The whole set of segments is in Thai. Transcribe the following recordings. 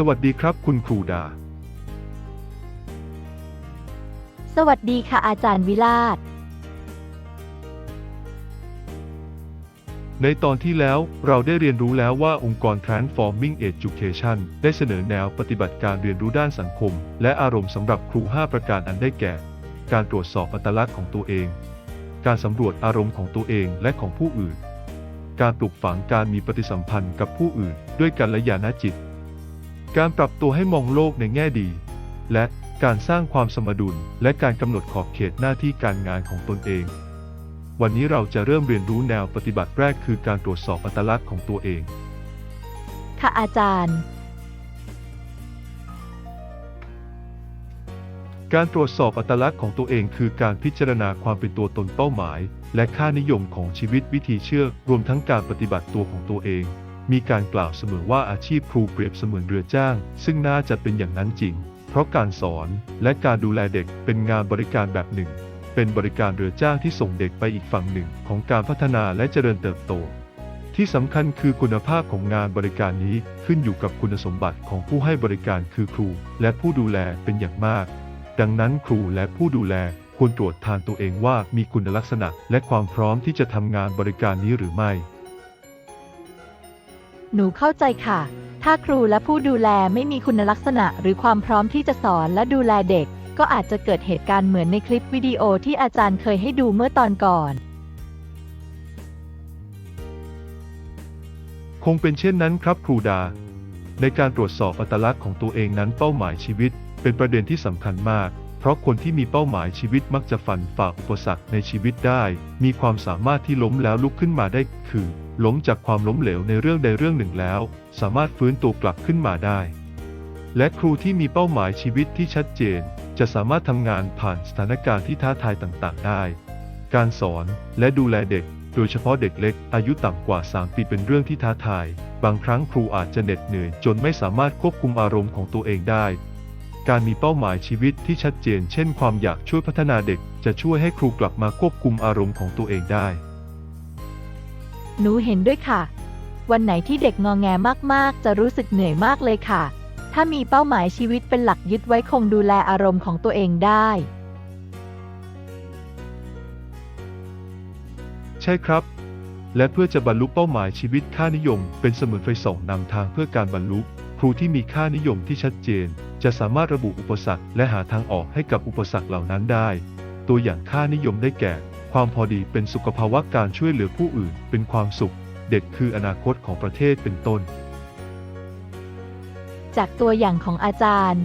สวัสดีครับคุณครูดา สวัสดีค่ะอาจารย์วิราชในตอนที่แล้วเราได้เรียนรู้แล้วว่าองค์กร Transforming Education ได้เสนอแนวปฏิบัติการเรียนรู้ด้านสังคม และอารมณ์สำหรับครู 5 ประการอันได้แก่ การตรวจสอบอัตลักษณ์ของตัวเอง การสำรวจอารมณ์ของตัวเองและของผู้อื่น การปลูกฝังการมีปฏิสัมพันธ์กับผู้อื่น ด้วยกัลยาณจิต การปรับตัวให้มองโลกในแง่ดี และการสร้างความสมดุลและการกำหนดขอบเขตหน้าที่การงานของตนเอง วันนี้เราจะเริ่มเรียนรู้แนวปฏิบัติแรกคือการตรวจสอบอัตลักษณ์ของตัวเอง ค่ะอาจารย์ การตรวจสอบอัตลักษณ์ของตัวเอง คือการพิจารณาความเป็นตัวตนเป้าหมาย และค่านิยมของชีวิตวิธีเชื่อรวมทั้งการปฏิบัติตัวของตัวเอง มีการกล่าวเสมอว่าอาชีพครูเปรียบเสมือนเรือจ้าง ซึ่งน่าจะเป็นอย่างนั้นจริง เพราะการสอนและการดูแลเด็กเป็นงานบริการแบบหนึ่ง เป็นบริการเรือจ้างที่ส่งเด็กไปอีกฝั่งหนึ่งของการพัฒนาและเจริญเติบโต ที่สำคัญคือคุณภาพของงานบริการนี้ขึ้นอยู่กับคุณสมบัติของผู้ให้บริการคือครู และผู้ดูแลเป็นอย่างมาก ดังนั้นครูและผู้ดูแลควรตรวจทานตัวเองว่ามีคุณลักษณะและความพร้อมที่จะทำงานบริการนี้หรือไม่ หนูเข้าใจค่ะ ถ้าครูและผู้ดูแลไม่มีคุณลักษณะ หรือความพร้อมที่จะสอนและดูแลเด็ก ก็อาจจะเกิดเหตุการณ์เหมือนในคลิปวิดีโอที่อาจารย์เคยให้ดูเมื่อตอนก่อน คงเป็นเช่นนั้นครับครูดา ในการตรวจสอบอัตลักษณ์ของตัวเองนั้นเป้าหมายชีวิต เป็นประเด็นที่สำคัญมาก เพราะคนที่มีเป้าหมายชีวิตมักจะฝันฝ่าอุปสรรคในชีวิตได้ มีความสามารถที่ล้มแล้วลุกขึ้นมาได้คือ ล้มจากความล้มเหลวในเรื่องใดเรื่องหนึ่งแล้ว สามารถฟื้นตัวกลับขึ้นมาได้ และครูที่มีเป้าหมายชีวิตที่ชัดเจน จะสามารถทำงานผ่านสถานการณ์ที่ท้าทายต่างๆ ได้ การสอนและดูแลเด็ก โดยเฉพาะเด็กเล็ก อายุต่ำกว่า 3 ปีเป็นเรื่องที่ท้าทาย บางครั้งครูอาจจะเหน็ดเหนื่อยจนไม่สามารถควบคุมอารมณ์ของตัวเองได้การมีเป้าหมายชีวิตที่ชัดเจน เช่นความอยากช่วยพัฒนาเด็ก จะช่วยให้ครูกลับมาควบคุมอารมณ์ของตัวเองได้ หนูเห็นด้วยค่ะ วันไหนที่เด็กงอแงมากๆ จะรู้สึกเหนื่อยมากเลยค่ะ ถ้ามีเป้าหมายชีวิตเป็นหลักยึดไว้คงดูแลอารมณ์ของตัวเองได้ ใช่ครับ และเพื่อจะบรรลุเป้าหมายชีวิตค่านิยม เป็นเสมือนไฟส่องนำทางเพื่อการบรรลุครูที่มีค่านิยมที่ชัดเจน จะสามารถระบุอุปสรรคและหาทางออกให้กับอุปสรรคเหล่านั้นได้ ตัวอย่างค่านิยมได้แก่ ความพอดีเป็นสุขภาวะการช่วยเหลือผู้อื่น เป็นความสุข เด็กคืออนาคตของประเทศเป็นต้น จากตัวอย่างของอาจารย์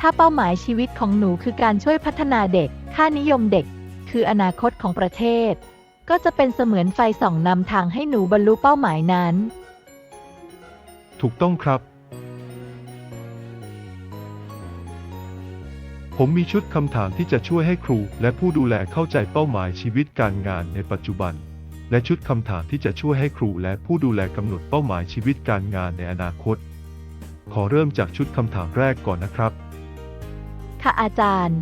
ถ้าเป้าหมายชีวิตของหนูคือการช่วยพัฒนาเด็ก ค่านิยมเด็ก คืออนาคตของประเทศ ก็จะเป็นเสมือนไฟส่องนำทางให้หนูบรรลุเป้าหมายนั้น ถูกต้องครับ ผมมีชุดคำถามที่จะช่วยให้ครูและผู้ดูแลเข้าใจเป้าหมายชีวิตการงานในปัจจุบัน และชุดคำถามที่จะช่วยให้ครูและผู้ดูแลกำหนดเป้าหมายชีวิตการงานในอนาคต ขอเริ่มจากชุดคำถามแรกก่อนนะครับ ค่ะอาจารย์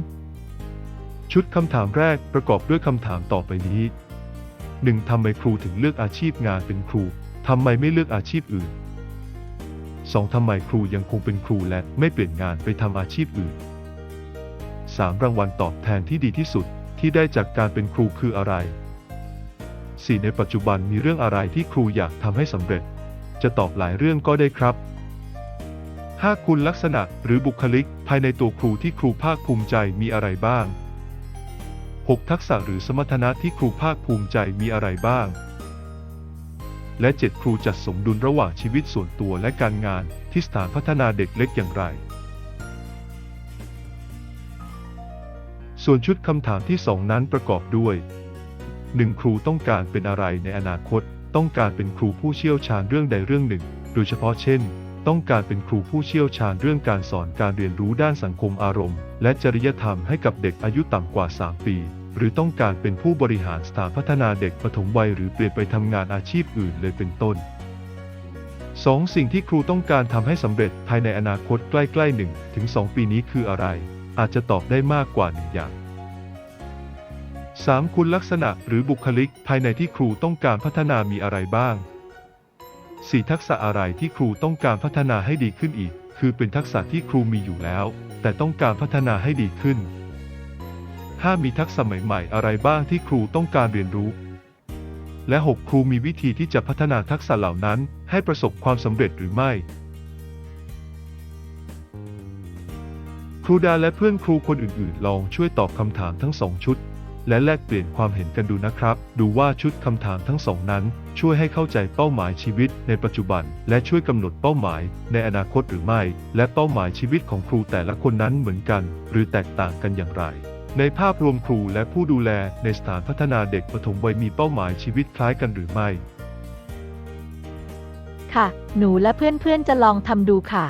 ชุดคำถามแรกประกอบด้วยคำถามต่อไปนี้ 1. ทำไมครูถึงเลือกอาชีพงานเป็นครูทำไมไม่เลือกอาชีพอื่น 2. ทำไมครูยังคงเป็นครูและไม่เปลี่ยนงานไปทำอาชีพอื่น 3. รางวัลตอบแทนที่ดีที่สุดที่ได้จากการเป็นครูคืออะไร 4. ในปัจจุบันมีเรื่องอะไรที่ครูอยากทำให้สำเร็จ จะตอบหลายเรื่องก็ได้ครับ 5. คุณลักษณะหรือบุคลิก ภายในตัวครูที่ครูภาคภูมิใจมีอะไรบ้าง 6. ทักษะหรือสมรรถนะที่ครูภาคภูมิใจมีอะไรบ้าง และ 7 ครูจัดสมดุลระหว่างชีวิตส่วนตัวและการงานที่สถานพัฒนาเด็กเล็กอย่างไร ส่วนชุดคำถามที่2นั้นประกอบด้วย 1. ครูต้องการเป็นอะไรในอนาคต ต้องการเป็นครูผู้เชี่ยวชาญเรื่องใดเรื่องหนึ่ง โดยเฉพาะเช่น ต้องการเป็นครูผู้เชี่ยวชาญเรื่องการสอนการเรียนรู้ด้านสังคมอารมณ์ และจริยธรรมให้กับเด็กอายุต่ำกว่า 3 ปี หรือต้องการเป็นผู้บริหารสถานพัฒนาเด็กปฐมวัยหรือเปลี่ยนไปทำงานอาชีพอื่นเลยเป็นต้น 2. สิ่งที่ครูต้องการทำให้สำเร็จภายในอนาคตใกล้ๆ1ถึง2ปีนี้คืออะไร อาจจะตอบได้มากกว่าหนึ่งอย่าง 3. คุณลักษณะหรือบุคลิกภายในที่ครูต้องการพัฒนามีอะไรบ้าง 4. ทักษะอะไรที่ครูต้องการพัฒนาให้ดีขึ้นอีก คือเป็นทักษะที่ครูมีอยู่แล้ว แต่ต้องการพัฒนาให้ดีขึ้น 5. มีทักษะใหม่ๆอะไรบ้างที่ครูต้องการเรียนรู้ และ 6. ครูมีวิธีที่จะพัฒนาทักษะเหล่านั้นให้ประสบความสำเร็จหรือไม่ รูดาและเพื่อนครูคนอื่นๆ ลองช่วยตอบคำถามทั้งสองชุด และแลกเปลี่ยนความเห็นกันดูนะครับ ดูว่าชุดคำถามทั้งสองนั้น ช่วยให้เข้าใจเป้าหมายชีวิตในปัจจุบัน และช่วยกำหนดเป้าหมายในอนาคตหรือไม่ และเป้าหมายชีวิตของครูแต่ละคนนั้นเหมือนกัน หรือแตกต่างกันอย่างไรในภาพรวมครูและผู้ดูแลในสถานพัฒนาเด็กปฐมวัยมีเป้าหมายชีวิตคล้ายกันหรือไม่ ค่ะ หนูและเพื่อนๆจะลองทำดูค่ะ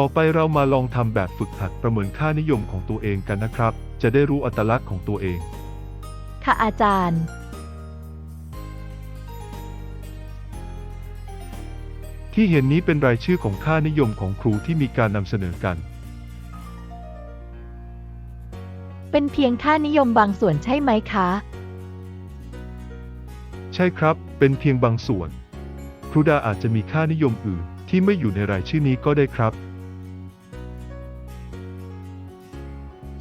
ต่อไปเรามาลองทำแบบฝึกหัดประเมินค่านิยมของตัวเองกันนะครับ จะได้รู้อัตลักษณ์ของตัวเอง ค่ะอาจารย์ ที่เห็นนี้เป็นรายชื่อของค่านิยมของครูที่มีการนำเสนอกัน เป็นเพียงค่านิยมบางส่วนใช่ไหมคะ ใช่ครับ เป็นเพียงบางส่วน ครูดาอาจจะมีค่านิยมอื่นที่ไม่อยู่ในรายชื่อนี้ก็ได้ครับ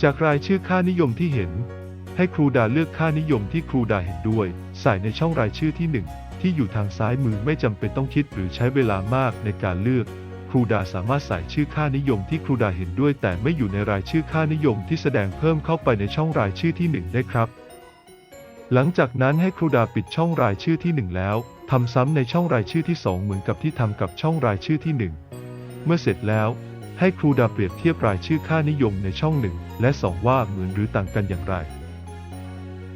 จากรายชื่อค่านิยมที่เห็น ให้ครูดาเลือกค่านิยมที่ครูดาเห็นด้วย ใส่ในช่องรายชื่อที่หนึ่งที่อยู่ทางซ้ายมือไม่จำเป็นต้องคิดหรือใช้เวลามากในการเลือก ครูดาสามารถใส่ชื่อค่านิยมที่ครูดาเห็นด้วย แต่ไม่อยู่ในรายชื่อค่านิยมที่แสดงเพิ่มเข้าไปในช่องรายชื่อที่หนึ่งได้ครับ หลังจากนั้นให้ครูดาปิดช่องรายชื่อที่ 1 แล้วทำซ้ำในช่องรายชื่อที่ 2 เหมือนกับที่ทำกับช่องรายชื่อที่ 1 เมื่อเสร็จแล้ว ให้ครูดาเปรียบเทียบรายชื่อค่านิยมในช่อง1และ 2 ว่าเหมือนหรือต่างกันอย่างไร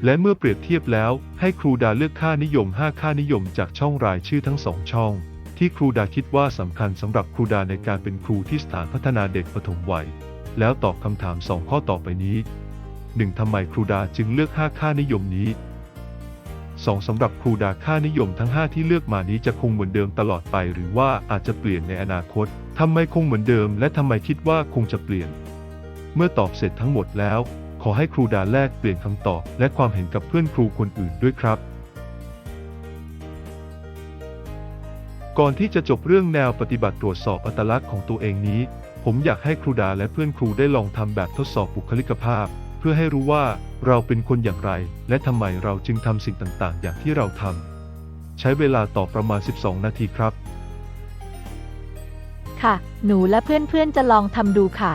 และเมื่อเปรียบเทียบแล้ว ให้ครูดาเลือกค่านิยม 5 ค่านิยมจากช่องรายชื่อทั้งสองช่อง ที่ครูดาคิดว่าสำคัญสำหรับครูดาในการเป็นครูที่สถานพัฒนาเด็กปฐมวัย แล้วตอบคำถาม 2 ข้อต่อไปนี้ 1. ทำไมครูดาจึงเลือก 5 ค่านิยมนี้ 2. สำหรับครูดาค่านิยมทั้ง 5 ที่เลือกมานี้จะคงเหมือนเดิมตลอดไป หรือว่าอาจจะเปลี่ยนในอนาคตทำไมคงเหมือนเดิม และทำไมคิดว่าคงจะเปลี่ยน เมื่อตอบเสร็จทั้งหมดแล้ว ขอให้ครูดาแลกเปลี่ยนคำตอบ และความเห็นกับเพื่อนครูคนอื่นด้วยครับ ก่อนที่จะจบเรื่องแนวปฏิบัติตรวจสอบอัตลักษณ์ของตัวเองนี้ ผมอยากให้ครูดาและเพื่อนครูได้ลองทำแบบทดสอบบุคลิกภาพ เพื่อให้รู้ว่าเราเป็นคนอย่างไร และทำไมเราจึงทำสิ่งต่างๆ อย่างที่เราทำใช้เวลาต่อประมาณ 12 นาทีครับ ค่ะ หนูและเพื่อนๆจะลองทำดูค่ะ